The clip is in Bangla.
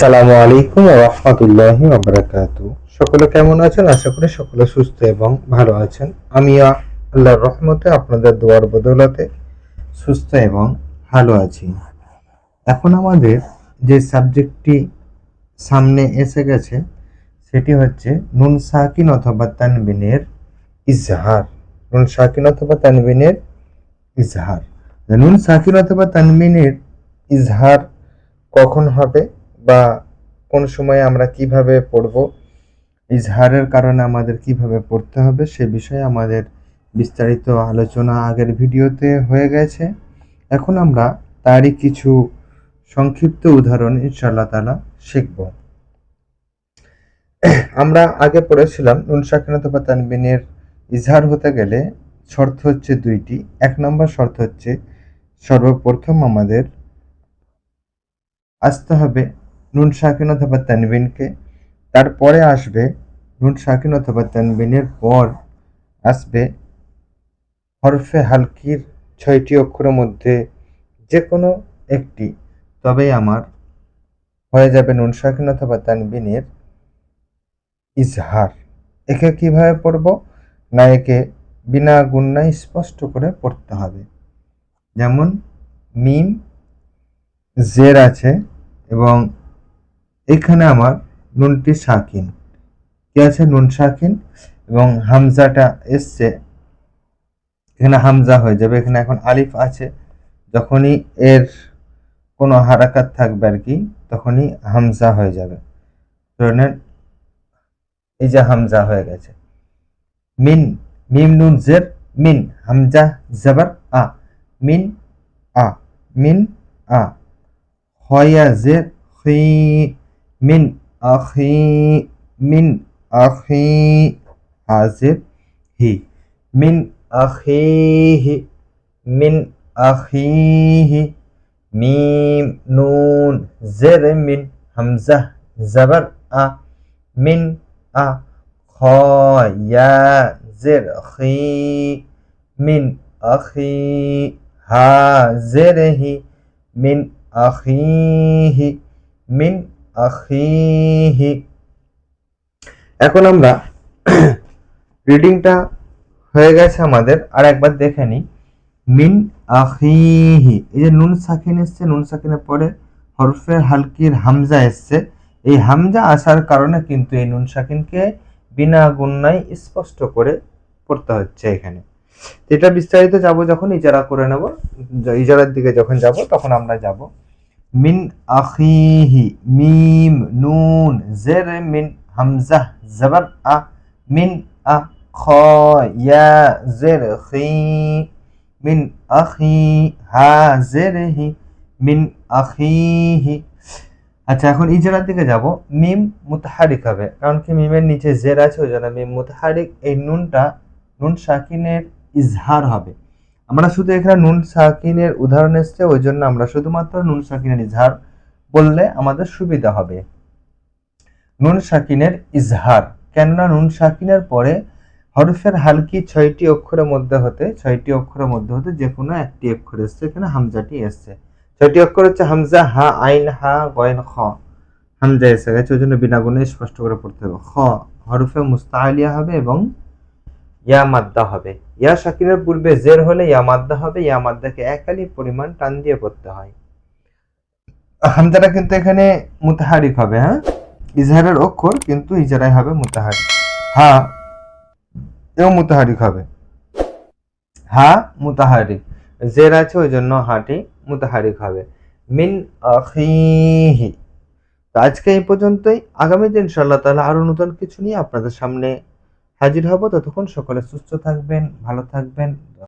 আসসালামু আলাইকুম রহমতুল্লাহি ওবরাকাতু সকলে কেমন আছেন? আশা করি সকলে সুস্থ এবং ভালো আছেন। আমি আল্লাহর রহমতে আপনাদের দোয়ার বদৌলতে সুস্থ এবং ভালো আছি। এখন আমাদের যে সাবজেক্টটি সামনে এসে গেছে, সেটি হচ্ছে নুন সাকিন অথবা তানবিনের ইজহার। নুন সাকিন অথবা তানবিনের ইজহার। নুন সাকিন অথবা তানবিনের ইজহার কখন হবে? বা কোন সময় আমরা কীভাবে পড়ব, ইজহারের কারণে আমাদের কীভাবে পড়তে হবে, সে বিষয়ে আমাদের বিস্তারিত আলোচনা আগের ভিডিওতে হয়ে গেছে। এখন আমরা তারই কিছু সংক্ষিপ্ত উদাহরণ ইনশাআল্লাহ তালা শিখব। আমরা আগে পড়েছিলাম নুন অথবা তানবিনের ইজহার হতে গেলে শর্ত হচ্ছে দুইটি। এক নম্বর শর্ত হচ্ছে, সর্বপ্রথম আমাদের আসতে হবে নুন সাকিন অথবা তানবিনকে। তারপরে আসবে নুন সাকিন অথবা তানবিনের পর আসবে হরফে হালকির ছয়টি অক্ষরের মধ্যে যে কোনো একটি। তবেই আমার হয়ে যাবে নুন সাকিন অথবা তানবিনের ইজহার। একে কীভাবে পড়ব? না একে বিনা গুন্নায় স্পষ্ট করে পড়তে হবে। যেমন মিম জের আছে এবং এখানে আমার নুনটি সাকিন কি আছে? নুন সাকিন এবং হামজাটা এসছে। এখানে হামজা হয়ে যাবে। এখানে এখন আলিফ আছে। যখনই এর কোনো হারাকাত থাকবে আর কি, তখনই হামজা হয়ে যাবে। ধরে নেন, এই যে হামজা হয়ে গেছে। মিন, মিম নুন জের, মিন, হামজা জবর আ, মিন আ মিন, আ। হয়া জের খি মিন আখি মিন আখি হাজির হি মিন আখিহি মিন আখিহি মিম নুন জের মিন হামজা জবর আ মিন আ খয়া জের খি মিন আখি হা জের হি মিন আখিহি মিন আখিহি। এখন আমরা রিডিংটা হয়ে গেছে আমাদের, আর একবার দেখে নিই। মিন আখিহি। এই যে নুন সাকিন এসছে, নুন সাকিনের পরে হরফের হালকির হামজা এসছে। এই হামজা আসার কারণে কিন্তু এই নুন সাকিনকে বিনা গুন্নায় স্পষ্ট করে পড়তে হচ্ছে এখানে। এটা বিস্তারিত যাব যখন, ইজারা করে নেব। ইজারার দিকে যখন যাব, তখন আমরা যাব। মিন আখিহি, মিম, নুন, জের, মিন হামজা জবর, আ, মিন, আ, খ ইয়া জের, খি, মিন আখি, হা, জের, হি, মিন আখিহি। আচ্ছা এখন ইজারার দিকে যাব। মিম মুতাহারিক হবে, কারণ কি মিমের নিচে জের আছে, ওই জন্য মিম মুতাহারিক, এই নুনটা, নুন সাকিনের ইজহার হবে। আমরা শুধু এখানে নুন সাকিনের উদাহরণ এসছে, ওই জন্য আমরা শুধুমাত্র নুন সাকিনের ইজহার বললে আমাদের সুবিধা হবে। নুন সাকিনের ইজহার, কেননা নুন সাকিনের পরে হরফের হালকি ছয়টি অক্ষরের মধ্যে হতে, ছয়টি অক্ষরের মধ্যে হতে যে কোনো একটি অক্ষর এসছে, এখানে হামজাটি এসছে। ছয়টি অক্ষর হচ্ছে হামজা, হা, আইন, হা, গয়ন, খ। হামজা এসে গেছে, ওই জন্য বিনা গুণে স্পষ্ট করে পড়তে হবে। খ, হরফে মুস্তাহালিয়া হবে এবং ইয়া মাদ্দা হবে। ইয়া সাকিনের পূর্বে জের হলে ইয়া মাদ্দা হবে, ইয়া মাদ্দাকে এক আলি পরিমাণ টান দিয়ে পড়তে হয়। হামজাটা কিন্তু এখানে মুতাহারিক হবে হ্যাঁ? ইজহারের অক্ষর কিন্তু ইজারাই হবে মুতাহারিক। হা, এও মুতাহারিক হবে। হা, মুতাহারিক। জের আছে ওই জন্য হাটি মুতাহারিক হবে। মিন আজকে এই পর্যন্তই। আগামী দিন ইনশাআল্লাহ তাআলা আরও নতুন কিছু নিয়ে আপনাদের সামনে হাজির হব। ততক্ষণ সকলে সুস্থ থাকবেন ভালো থাকবেন।